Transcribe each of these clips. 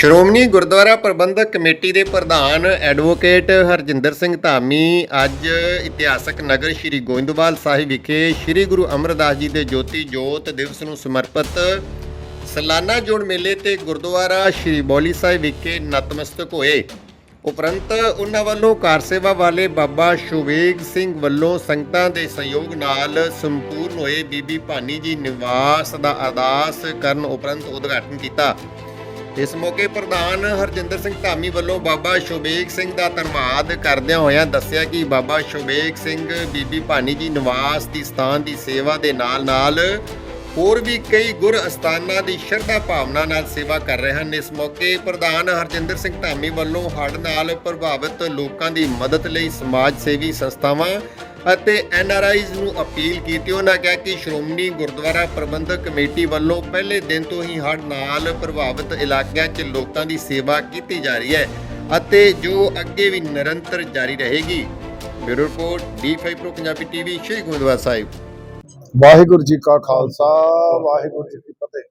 Shiromani Gurdwara Parbandhak committee ਦੇ ਪ੍ਰਧਾਨ advocate Harjinder Singh Dhami ਅੱਜ ਇਤਿਹਾਸਕ ਨਗਰ ਸ੍ਰੀ ਗੋਇੰਦਵਾਲ ਸਾਹਿਬ ਵਿਖੇ ਸ੍ਰੀ ਗੁਰੂ ਅਮਰਦਾਸ ਜੀ ਦੇ ਜੋਤੀ ਜੋਤ ਦਿਵਸ ਨੂੰ ਸਮਰਪਿਤ ਸਲਾਨਾ ਜੋੜ ਮੇਲੇ ਤੇ ਗੁਰਦੁਆਰਾ ਸ੍ਰੀ ਬੌਲੀ ਸਾਹਿਬ ਵਿਖੇ ਨਤਮਸਤਕ ਹੋਏ। ਉਪਰੰਤ ਉਹਨਾਂ ਵੱਲੋਂ ਕਾਰ ਸੇਵਾ ਵਾਲੇ ਬਾਬਾ ਸ਼ੁਵੇਗ ਸਿੰਘ ਵੱਲੋਂ ਸੰਗਤਾਂ ਦੇ ਸਹਿਯੋਗ ਨਾਲ ਸੰਪੂਰਨ ਹੋਏ ਬੀਬੀ ਭਾਨੀ ਜੀ ਨਿਵਾਸ ਦਾ ਅਰਦਾਸ ਕਰਨ ਉਪਰੰਤ ਉਦਘਾਟਨ ਕੀਤਾ। ਇਸ ਮੌਕੇ ਪ੍ਰਧਾਨ ਹਰਜਿੰਦਰ ਸਿੰਘ ਧਾਮੀ ਵੱਲੋਂ ਬਾਬਾ ਸ਼ੋਬੇਗ ਸਿੰਘ ਦਾ ਧੰਨਵਾਦ ਕਰਦਿਆਂ ਹੋਇਆਂ ਦੱਸਿਆ ਕਿ ਬਾਬਾ ਸ਼ੋਬੇਗ ਸਿੰਘ ਬੀਬੀ ਭਾਨੀ ਜੀ ਨਿਵਾਸ ਦੀ ਸਥਾਨ ਦੀ ਸੇਵਾ ਦੇ ਨਾਲ-ਨਾਲ ਹੋਰ ਵੀ ਕਈ ਗੁਰ ਅਸਥਾਨਾਂ ਦੀ ਸ਼ਰਧਾ ਭਾਵਨਾ ਨਾਲ ਸੇਵਾ ਕਰ ਰਹੇ ਹਨ। ਇਸ ਮੌਕੇ ਪ੍ਰਧਾਨ ਹਰਜਿੰਦਰ ਸਿੰਘ ਧਾਮੀ ਵੱਲੋਂ ਹੜ੍ਹ ਨਾਲ ਪ੍ਰਭਾਵਿਤ ਲੋਕਾਂ ਦੀ ਮਦਦ ਲਈ ਸਮਾਜ ਸੇਵੀ ਸੰਸਥਾਵਾਂ ਅਤੇ ਐਨਆਰਆਈਜ਼ ਨੂੰ ਅਪੀਲ ਕੀਤੀ। ਉਹਨਾਂ ਕਿਹਾ ਕਿ ਸ਼੍ਰੋਮਣੀ ਗੁਰਦੁਆਰਾ ਪ੍ਰਬੰਧਕ ਕਮੇਟੀ ਵੱਲੋਂ ਪਹਿਲੇ ਦਿਨ ਤੋਂ ਹੀ ਹੜ੍ਹ ਨਾਲ ਪ੍ਰਭਾਵਿਤ ਇਲਾਕਿਆਂ 'ਚ ਲੋਕਾਂ ਦੀ ਸੇਵਾ ਕੀਤੀ ਜਾ ਰਹੀ ਹੈ ਅਤੇ ਜੋ ਅੱਗੇ ਵੀ ਨਿਰੰਤਰ ਜਾਰੀ ਰਹੇਗੀ। Bureau report D five pro Punjabi TV, Shri Gurdwara Sahib. Waheguru ji ਕਾ ਖਾਲਸਾ, ਵਾਹਿਗੁਰੂ ਜੀ ਕੀ ਫਤਿਹ।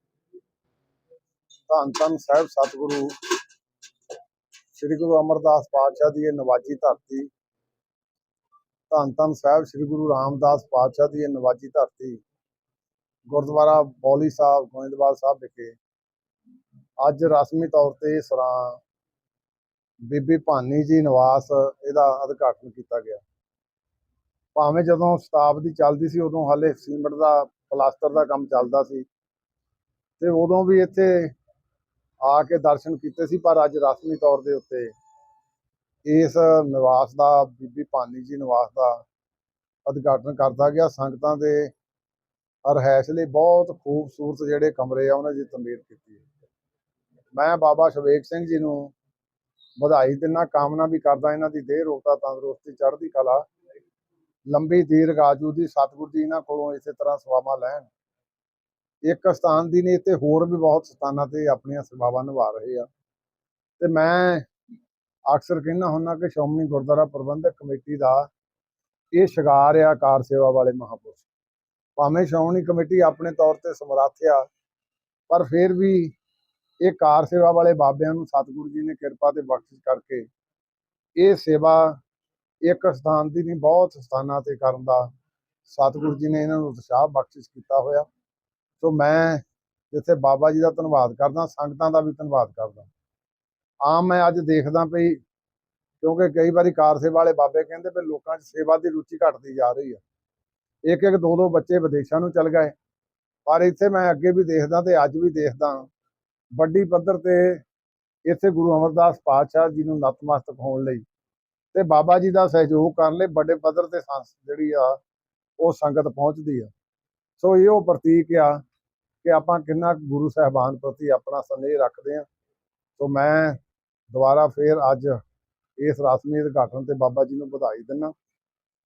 ਧੰਨ ਧੰਨ ਸਾਹਿਬ, ਸਤਿਗੁਰੂ, ਸ੍ਰੀ ਗੁਰੂ ਅਮਰਦਾਸ ਪਾਤਸ਼ਾਹ ਦੀ ਇਹ ਨਵਾਜੀ ਧਰਤੀ ਧੰਨ ਧੰਨ ਸਾਹਿਬ, ਸ੍ਰੀ ਗੁਰੂ ਰਾਮਦਾਸ ਪਾਤਸ਼ਾਹ ਦੀ ਇਹ ਨਵਾਜੀ ਧਰਤੀ, ਗੁਰਦੁਆਰਾ ਬੌਲੀ ਸਾਹਿਬ, ਗੋਇੰਦਵਾਲ ਸਾਹਿਬ ਵਿਖੇ ਅੱਜ ਰਸਮੀ ਤੌਰ ਤੇ ਸਰਾਂ ਬੀਬੀ ਭਾਨੀ ਜੀ ਨਿਵਾਸ ਇਹਦਾ ਉਦਘਾਟਨ ਕੀਤਾ ਗਿਆ। ਭਾਵੇਂ ਜਦੋਂ ਸ਼ਤਾਬਦੀ ਚੱਲਦੀ ਸੀ, ਉਦੋਂ ਹਾਲੇ ਸੀਮੈਂਟ ਦਾ, ਪਲਾਸਟਰ ਦਾ ਕੰਮ ਚੱਲਦਾ ਸੀ ਤੇ ਉਦੋਂ ਵੀ ਇੱਥੇ ਆ ਕੇ ਦਰਸ਼ਨ ਕੀਤੇ ਸੀ, ਪਰ ਅੱਜ ਰਸਮੀ ਤੌਰ ਦੇ ਉੱਤੇ ਇਸ ਨਿਵਾਸ ਦਾ, ਬੀਬੀ ਪਾਨੀ ਜੀ ਨਿਵਾਸ ਦਾ ਉਦਘਾਟਨ ਕਰਦਾ ਗਿਆ। ਸੰਗਤਾਂ ਦੇ ਰਹਿائش ਲਈ ਬਹੁਤ ਖੂਬਸੂਰਤ ਜਿਹੜੇ ਕਮਰੇ ਆ, ਉਹਨਾਂ ਦੀ ਤਮੀਰ ਕੀਤੀ ਮੈਂ ਬਾਬਾ ਸ਼ਵੇਕ ਸਿੰਘ ਜੀ ਨੂੰ ਵਧਾਈ ਦਿੰਨਾ, ਕਾਮਨਾ ਵੀ ਕਰਦਾ, ਇਹਨਾਂ ਦੀ ਦੇਹ ਰੋਕਤਾ ਤੰਦਰੁਸਤੀ ਚੜ੍ਹਦੀ ਕਲਾ, ਲੰਬੀ ਦੀਰਘ ਰਾਜੂ ਦੀ ਸਤਿਗੁਰ ਜੀ ਇਹਨਾਂ ਕੋਲੋਂ ਇਸੇ ਤਰ੍ਹਾਂ ਸਵਾਵਾ ਲੈਣ। ਇੱਕ ਸਥਾਨ ਦੀ ਨਹੀਂ ਤੇ ਹੋਰ ਵੀ ਬਹੁਤ ਸਥਾਨਾਂ ਤੇ ਆਪਣੀਆਂ ਸੇਵਾਵਾਂ ਨਿਭਾ ਰਹੇ ਆ। ਤੇ ਮੈਂ ਅਕਸਰ ਕਹਿੰਦਾ ਹੁੰਦਾ ਕਿ ਸ਼੍ਰੋਮਣੀ ਗੁਰਦੁਆਰਾ ਪ੍ਰਬੰਧਕ ਕਮੇਟੀ ਦਾ ਇਹ ਸ਼ਿਗਾਰ ਆ ਕਾਰ ਸੇਵਾ ਵਾਲੇ ਮਹਾਪੁਰਸ਼। ਭਾਵੇਂ ਸ਼੍ਰੋਮਣੀ ਕਮੇਟੀ ਆਪਣੇ ਤੌਰ ਤੇ ਸਮਰੱਥ ਆ, ਪਰ ਫਿਰ ਵੀ ਇਹ ਕਾਰ ਸੇਵਾ ਵਾਲੇ ਬਾਬਿਆਂ ਨੂੰ ਸਤਿਗੁਰੂ ਜੀ ਨੇ ਕਿਰਪਾ ਤੇ ਬਖਸ਼ਿਸ਼ ਕਰਕੇ ਇਹ ਸੇਵਾ ਇੱਕ ਸਥਾਨ ਦੀ ਨਹੀਂ, ਬਹੁਤ ਸਥਾਨਾਂ ਤੇ ਕਰਨ ਦਾ ਸਤਿਗੁਰੂ ਜੀ ਨੇ ਇਹਨਾਂ ਨੂੰ ਉਤਸ਼ਾਹ ਬਖਸ਼ਿਸ਼ ਕੀਤਾ ਹੋਇਆ। ਸੋ ਮੈਂ ਜਿੱਥੇ ਬਾਬਾ ਜੀ ਦਾ ਧੰਨਵਾਦ ਕਰਦਾ, ਸੰਗਤਾਂ ਦਾ ਵੀ ਧੰਨਵਾਦ ਕਰਦਾ। ਆਮ ਮੈਂ ਅੱਜ ਦੇਖਦਾ ਪਈ, ਕਿਉਂਕਿ ਕਈ ਵਾਰੀ ਕਾਰ ਸੇਵਾ ਵਾਲੇ ਬਾਬੇ ਕਹਿੰਦੇ ਵੀ ਲੋਕਾਂ 'ਚ ਸੇਵਾ ਦੀ ਰੁਚੀ ਘਟਦੀ ਜਾ ਰਹੀ ਆ। ਇੱਕ ਇੱਕ ਦੋ ਦੋ ਬੱਚੇ ਵਿਦੇਸ਼ਾਂ ਨੂੰ ਚਲ ਗਏ। ਪਰ ਇੱਥੇ ਮੈਂ ਅੱਗੇ ਵੀ ਦੇਖਦਾ ਤੇ ਅੱਜ ਵੀ ਦੇਖਦਾ ਵੱਡੀ ਪੱਧਰ ਤੇ ਇੱਥੇ ਗੁਰੂ ਅਮਰਦਾਸ ਪਾਤਸ਼ਾਹ ਜੀ ਨੂੰ ਨਤਮਸਤਕ ਹੋਣ ਲਈ ਤੇ ਬਾਬਾ ਜੀ ਦਾ ਸਹਿਯੋਗ ਕਰਨ ਲਈ ਵੱਡੇ ਪੱਧਰ ਤੇ ਸੰਸ ਜਿਹੜੀ ਆ, ਉਹ ਸੰਗਤ ਪਹੁੰਚਦੀ ਆ। ਸੋ ਇਹ ਉਹ ਪ੍ਰਤੀਕ ਆ ਕਿ ਆਪਾਂ ਕਿੰਨਾ ਗੁਰੂ ਸਾਹਿਬਾਨ ਪ੍ਰਤੀ ਆਪਣਾ ਸਨੇਹ ਰੱਖਦੇ ਆ। ਸੋ ਮੈਂ ਦੁਬਾਰਾ ਫੇਰ ਅੱਜ ਇਸ ਰਸਮੀ ਉਦਘਾਟਨ ਤੇ ਬਾਬਾ ਜੀ ਨੂੰ ਵਧਾਈ ਦਿੰਦਾ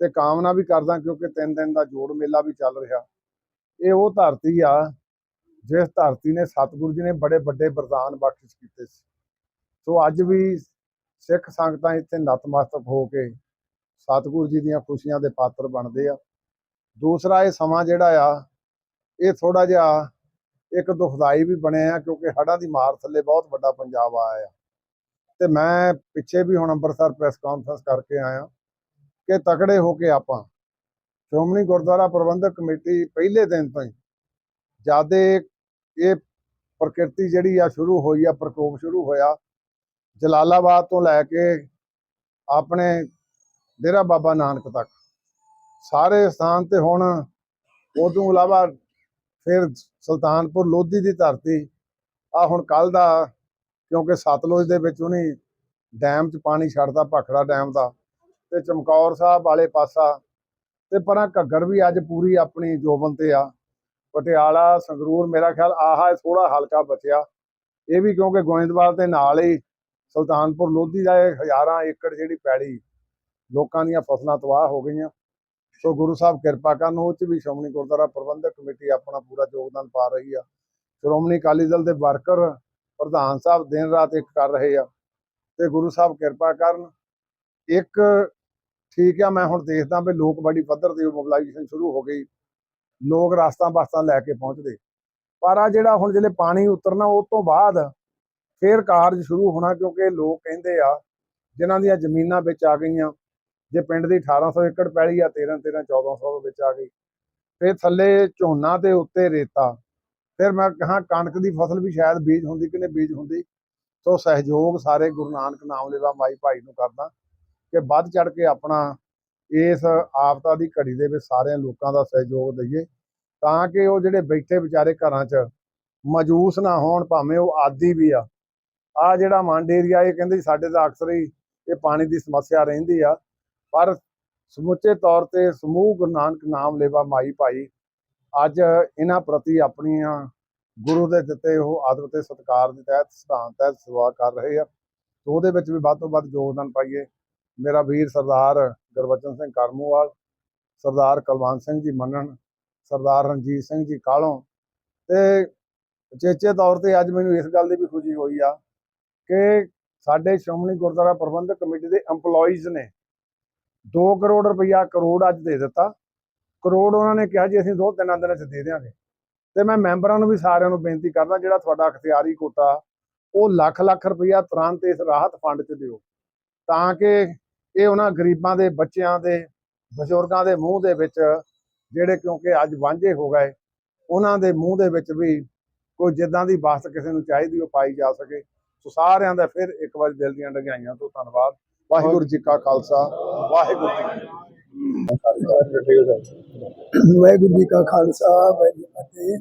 ਤੇ ਕਾਮਨਾ ਵੀ ਕਰਦਾ ਕਿਉਂਕਿ ਤਿੰਨ ਦਿਨ ਦਾ ਜੋੜ ਮੇਲਾ ਵੀ ਚੱਲ ਰਿਹਾ। ਇਹ ਉਹ ਧਰਤੀ ਆ ਜਿਸ ਧਰਤੀ ਨੇ ਸਤਿਗੁਰੂ ਜੀ ਨੇ ਬੜੇ ਵੱਡੇ ਵਰਦਾਨ ਬਖਸ਼ਿਸ਼ ਕੀਤੇ ਸੀ। ਸੋ ਅੱਜ ਵੀ ਸਿੱਖ ਸੰਗਤਾਂ ਇੱਥੇ ਨਤਮਸਤਕ ਹੋ ਕੇ ਸਤਿਗੁਰੂ ਜੀ ਦੀਆਂ ਖੁਸ਼ੀਆਂ ਦੇ ਪਾਤਰ ਬਣਦੇ ਆ। ਦੂਸਰਾ ਇਹ ਸਮਾਂ ਜਿਹੜਾ ਆ, ਇਹ ਥੋੜਾ ਜਿਹਾ ਇੱਕ ਦੁਖਦਾਈ ਵੀ ਬਣਿਆ ਆ ਕਿਉਂਕਿ ਹੜ੍ਹਾਂ ਦੀ ਮਾਰ ਥੱਲੇ ਬਹੁਤ ਵੱਡਾ ਪੰਜਾਬ ਆਇਆ ਆ। ਤੇ ਮੈਂ ਪਿੱਛੇ ਵੀ ਹੁਣ ਅੰਮ੍ਰਿਤਸਰ ਪ੍ਰੈਸ ਕਾਨਫਰੰਸ ਕਰਕੇ ਆਇਆ ਕਿ ਤਕੜੇ ਹੋ ਕੇ ਆਪਾਂ ਸ਼੍ਰੋਮਣੀ ਗੁਰਦੁਆਰਾ ਪ੍ਰਬੰਧਕ ਕਮੇਟੀ ਪਹਿਲੇ ਦਿਨ ਤੋਂ ਹੀ ਜਿਆਦੇ ਇਹ ਪ੍ਰਕਿਰਤੀ ਜਿਹੜੀ ਆ ਸ਼ੁਰੂ ਹੋਈ ਆ, ਪ੍ਰਕੋਪ ਸ਼ੁਰੂ ਹੋਇਆ, ਜਲਾਲਾਬਾਦ ਤੋਂ ਲੈ ਕੇ ਆਪਣੇ ਡੇਰਾ ਬਾਬਾ ਨਾਨਕ ਤੱਕ। ਸਾਰੇ ਸਥਾਨ ਤੇ ਹੁਣ ਉਹ ਤੋਂ ਇਲਾਵਾ ਫਿਰ ਸੁਲਤਾਨਪੁਰ ਲੋਧੀ ਦੀ ਧਰਤੀ ਆ ਹੁਣ ਕੱਲ ਦਾ ਕਿਉਂਕਿ ਸਤਲੁਜ ਦੇ ਵਿੱਚ ਉਹਨੇ ਡੈਮ 'ਚ ਪਾਣੀ ਛੱਡਦਾ ਭਖੜਾ ਡੈਮ ਦਾ ਤੇ ਚਮਕੌਰ ਸਾਹਿਬ ਵਾਲੇ ਪਾਸਾ ਤੇ ਪਰਾਂ ਘੱਗਰ ਵੀ ਅੱਜ ਪੂਰੀ ਆਪਣੀ ਜੋਬਨ ਤੇ ਆ। ਪਟਿਆਲਾ, ਸੰਗਰੂਰ ਮੇਰਾ ਖਿਆਲ ਆਹਾ ਥੋੜਾ ਹਲਕਾ ਬਚਿਆ। ਇਹ ਵੀ ਕਿਉਂਕਿ ਗੋਇੰਦਵਾਲ ਦੇ ਨਾਲ ਹੀ ਸੁਲਤਾਨਪੁਰ ਲੋਧੀ ਦਾ ਇਹ ਹਜ਼ਾਰਾਂ ਏਕੜ ਜਿਹੜੀ ਪੈਲੀ ਲੋਕਾਂ ਦੀਆਂ ਫਸਲਾਂ ਤਬਾਹ ਹੋ ਗਈਆਂ। ਸੋ ਗੁਰੂ ਸਾਹਿਬ ਕਿਰਪਾ ਕਰਨ, ਉਹ ਚ ਵੀ ਸ਼੍ਰੋਮਣੀ ਗੁਰਦੁਆਰਾ ਪ੍ਰਬੰਧਕ ਕਮੇਟੀ ਆਪਣਾ ਪੂਰਾ ਯੋਗਦਾਨ ਪਾ ਰਹੀ ਆ। ਸ਼੍ਰੋਮਣੀ ਅਕਾਲੀ ਦਲ ਦੇ ਵਰਕਰ ਪ੍ਰਧਾਨ ਸਾਹਿਬ ਦਿਨ ਰਾਤ ਇੱਕ ਕਰ ਰਹੇ ਆ ਤੇ ਗੁਰੂ ਸਾਹਿਬ ਕਿਰਪਾ ਕਰਨ। ਇੱਕ ਠੀਕ ਆ, ਮੈਂ ਹੁਣ ਦੇਖਦਾ ਵੀ ਲੋਕ ਬੜੀ ਪੱਧਰ ਤੇ ਮੋਬਿਲਾਈਜੇਸ਼ਨ ਸ਼ੁਰੂ ਹੋ ਗਈ। ਲੋਕ ਰਾਸਤਾ ਬਾਸਤਾ ਲੈ ਕੇ ਪਹੁੰਚਦੇ। ਪਰ ਆ ਜਿਹੜਾ ਹੁਣ ਜਿਹੜੇ ਪਾਣੀ ਉਤਰਨਾ, ਉਹ ਤੋਂ ਬਾਅਦ ਫਿਰ ਕਾਰਜ ਸ਼ੁਰੂ ਹੋਣਾ ਕਿਉਂਕਿ ਲੋਕ ਕਹਿੰਦੇ ਆ, ਜਿਨ੍ਹਾਂ ਦੀਆਂ ਜ਼ਮੀਨਾਂ ਵਿੱਚ ਆ ਗਈਆਂ, ਜੇ ਪਿੰਡ ਦੀ 1800 ਏਕੜ ਪੈਲੀ ਆ 13 13 1400 ਦੇ ਵਿੱਚ ਆ ਗਈ। ਤੇ ਥੱਲੇ ਝੋਨਾ ਤੇ ਉੱਤੇ ਰੇਤਾ। ਫਿਰ ਮੈਂ ਕਹਾਂ ਕਣਕ ਦੀ ਫਸਲ ਵੀ ਸ਼ਾਇਦ ਬੀਜ ਹੁੰਦੀ ਕਿ ਨਹੀਂ ਬੀਜ ਹੁੰਦੀ। ਸੋ ਸਹਿਯੋਗ ਸਾਰੇ ਗੁਰੂ ਨਾਨਕ ਨਾਮ ਲੈਵਾ ਮਾਈ ਭਾਈ ਨੂੰ ਕਰਦਾ ਕਿ ਵੱਧ ਚੜ ਕੇ ਆਪਣਾ ਇਸ ਆਫਤਾ ਦੀ ਘੜੀ ਦੇ ਵਿੱਚ ਸਾਰਿਆਂ ਲੋਕਾਂ ਦਾ ਸਹਿਯੋਗ ਦਈਏ ਤਾਂ ਕਿ ਉਹ ਜਿਹੜੇ ਬੈਠੇ ਵਿਚਾਰੇ ਘਰਾਂ 'ਚ ਮਜੂਸ ਨਾ ਹੋਣ, ਭਾਵੇਂ ਉਹ ਆਦੀ ਵੀ ਆ। ਆ ਜਿਹੜਾ ਮੰਡ ਏਰੀਆ, ਇਹ ਕਹਿੰਦੇ ਸਾਡੇ ਤਾਂ ਅਕਸਰ ਹੀ ਇਹ ਪਾਣੀ ਦੀ ਸਮੱਸਿਆ ਰਹਿੰਦੀ ਆ। ਪਰ ਸਮੁੱਚੇ ਤੌਰ ਤੇ ਸਮੂਹ ਗੁਰੂ ਨਾਨਕ ਨਾਮ ਲੈਵਾ ਮਾਈ ਭਾਈ ਅੱਜ ਇਹਨਾਂ ਪ੍ਰਤੀ ਆਪਣੀਆਂ ਗੁਰੂ ਦੇ ਦਿੱਤੇ ਉਹ ਆਦਰ ਤੇ ਸਤਿਕਾਰ ਦੇ ਤਹਿਤ ਸਿਧਾਂਤ ਤਹਿਤ ਸੇਵਾ ਕਰ ਰਹੇ ਆ। ਤੇ ਉਹਦੇ ਵਿੱਚ ਵੀ ਵੱਧ ਤੋਂ ਵੱਧ ਯੋਗਦਾਨ ਪਾਈਏ। ਮੇਰਾ ਵੀਰ ਸਰਦਾਰ ਗੁਰਬਚਨ ਸਿੰਘ ਕਰਮੂਵਾਲ, ਸਰਦਾਰ ਕੁਲਵੰਤ ਸਿੰਘ ਜੀ ਮੰਨਣ, ਸਰਦਾਰ ਰਣਜੀਤ ਸਿੰਘ ਜੀ ਕਾਲੋਂ ਤੇ ਉਚੇਚੇ ਤੌਰ ਤੇ ਅੱਜ ਮੈਨੂੰ ਇਸ ਗੱਲ ਦੀ ਵੀ ਖੁਸ਼ੀ ਹੋਈ ਆ ਕਿ ਸਾਡੇ ਸ਼੍ਰੋਮਣੀ ਗੁਰਦੁਆਰਾ ਪ੍ਰਬੰਧਕ ਕਮੇਟੀ ਦੇ EMPLOYEES ਨੇ 2 ਕਰੋੜ ਰੁਪਈਆ ਕਰੋੜ ਅੱਜ ਦੇ ਦਿੱਤਾ। ਕਰੋੜ ਉਹਨਾਂ ਨੇ ਕਿਹਾ ਜੀ, ਅਸੀਂ ਦੋ ਤਿੰਨਾਂ ਦਿਨਾਂ 'ਚ ਦੇ ਦਿਆਂਗੇ। ਤੇ ਮੈਂ ਮੈਂਬਰਾਂ ਨੂੰ ਵੀ ਸਾਰਿਆਂ ਨੂੰ ਬੇਨਤੀ ਕਰਦਾ, ਜਿਹੜਾ ਤੁਹਾਡਾ ਅਖਤਿਆਰੀ ਕੋਟਾ, ਉਹ ਲੱਖ ਲੱਖ ਰੁਪਈਆ ਤੁਰੰਤ ਇਸ ਰਾਹਤ ਫੰਡ 'ਚ ਦਿਓ। ਤਾਂ ਕਿ ਇਹ ਉਹਨਾਂ ਗਰੀਬਾਂ ਦੇ, ਬੱਚਿਆਂ ਦੇ, ਬਜ਼ੁਰਗਾਂ ਦੇ ਮੂੰਹ ਦੇ ਵਿੱਚ, ਜਿਹੜੇ ਕਿਉਂਕਿ ਅੱਜ ਵਾਂਝੇ ਹੋ ਗਏ, ਉਹਨਾਂ ਦੇ ਮੂੰਹ ਦੇ ਵਿੱਚ ਵੀ ਕੋਈ ਜਿੱਦਾਂ ਦੀ ਬਾਤ ਕਿਸੇ ਨੂੰ ਚਾਹੀਦੀ, ਉਹ ਪਾਈ ਜਾ ਸਕੇ। ਸੋ ਸਾਰਿਆਂ ਦਾ ਫਿਰ ਇੱਕ ਵਾਰ ਦਿਲ ਦੀਆਂ ਡਗਾਈਆਂ ਤੋਂ ਧੰਨਵਾਦ। ਵਾਹਿਗੁਰੂ ਜੀ ਕਾ ਖਾਲਸਾ, ਵਾਹਿਗੁਰੂ ਜੀ ਵਾਹਿਗੁਰੂ ਜੀ ਕਾ ਖਾਲਸਾ, ਵਾਹਿਗੁਰੂ ਜੀ ਫਤਿਹ।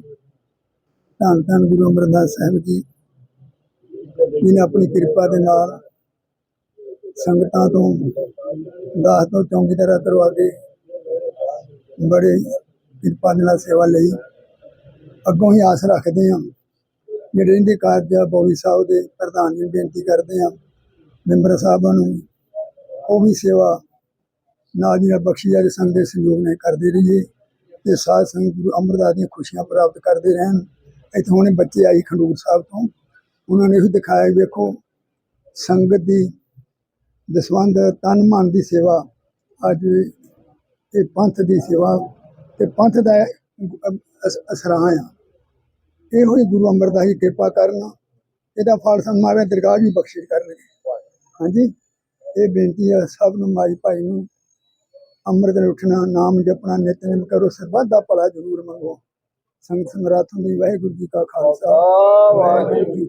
ਧੰਨ ਧੰਨ ਗੁਰੂ ਅਮਰਦਾਸ ਸਾਹਿਬ ਜੀ ਜਿਨੇ ਆਪਣੀ ਕਿਰਪਾ ਦੇ ਨਾਲ ਸੰਗਤਾਂ ਤੋਂ, ਦਾਸ ਤੋਂ ਚੌਂਕੀ ਤਰ੍ਹਾਂ ਕਰਵਾ ਕੇ ਬੜੇ ਕਿਰਪਾ ਦੇ ਨਾਲ ਸੇਵਾ ਲਈ। ਅੱਗੋਂ ਹੀ ਆਸ ਰੱਖਦੇ ਹਾਂ ਜਿਹੜੇ ਰਹਿੰਦੇ ਕਾਰਜ ਬੌਲੀ ਸਾਹਿਬ ਦੇ ਪ੍ਰਧਾਨ ਜੀ ਨੂੰ ਬੇਨਤੀ ਕਰਦੇ ਹਾਂ, ਮੈਂਬਰ ਸਾਹਿਬਾਂ ਨੂੰ ਉਹ ਵੀ ਸੇਵਾ ਨਾਲ ਦੀਆਂ ਨਾਲ ਬਖਸ਼ੀਆ ਦੇ ਸੰਗ ਦੇ ਸੰਯੋਗ ਨੇ ਕਰਦੇ ਰਹੀਏ ਤੇ ਸਾਧ ਸੰਗ ਗੁਰੂ ਅਮਰਦਾਸ ਦੀਆਂ ਖੁਸ਼ੀਆਂ ਪ੍ਰਾਪਤ ਕਰਦੇ ਰਹਿਣ। ਇੱਥੋਂ ਹੁਣੇ ਬੱਚੇ ਆਈ ਖੰਡੂਰ ਸਾਹਿਬ ਤੋਂ। ਉਹਨਾਂ ਨੇ ਇਹ ਦਿਖਾਇਆ ਵੇਖੋ, ਸੰਗਤ ਦੀ ਦਸਵੰਦ ਤਨ ਮਨ ਦੀ ਸੇਵਾ, ਅੱਜ ਇਹ ਪੰਥ ਦੀ ਸੇਵਾ ਤੇ ਪੰਥ ਦਾ ਅਸਰਾਂ ਆ। ਇਹੋ ਹੀ ਗੁਰੂ ਅਮਰਦਾਸ ਜੀ ਕਿਰਪਾ ਕਰਨ ਇਹਦਾ ਫਲ ਸੰਮਾਵੇ ਦਰਗਾਹ ਵੀ ਬਖਸ਼ਿਸ਼ ਕਰਨਗੇ। ਹਾਂਜੀ, ਇਹ ਬੇਨਤੀ ਹੈ ਸਭ ਨੂੰ, ਮਾਈ ਭਾਈ ਨੂੰ ਅੰਮ੍ਰਿਤ ਉੱਠਣਾ ਨਾਮ ਜਪਣਾ ਨਿਤਨੇਮ ਕਰੋ ਸਰਬੱਤ ਦਾ ਭਲਾ ਜ਼ਰੂਰ ਮੰਗੋ। ਸੰਗਤ ਸਮਰਾਥ ਦੀ ਵਾਹਿਗੁਰੂ ਜੀ ਕਾ ਖਾਲਸਾ। ਵਾਹਿਗੁਰੂ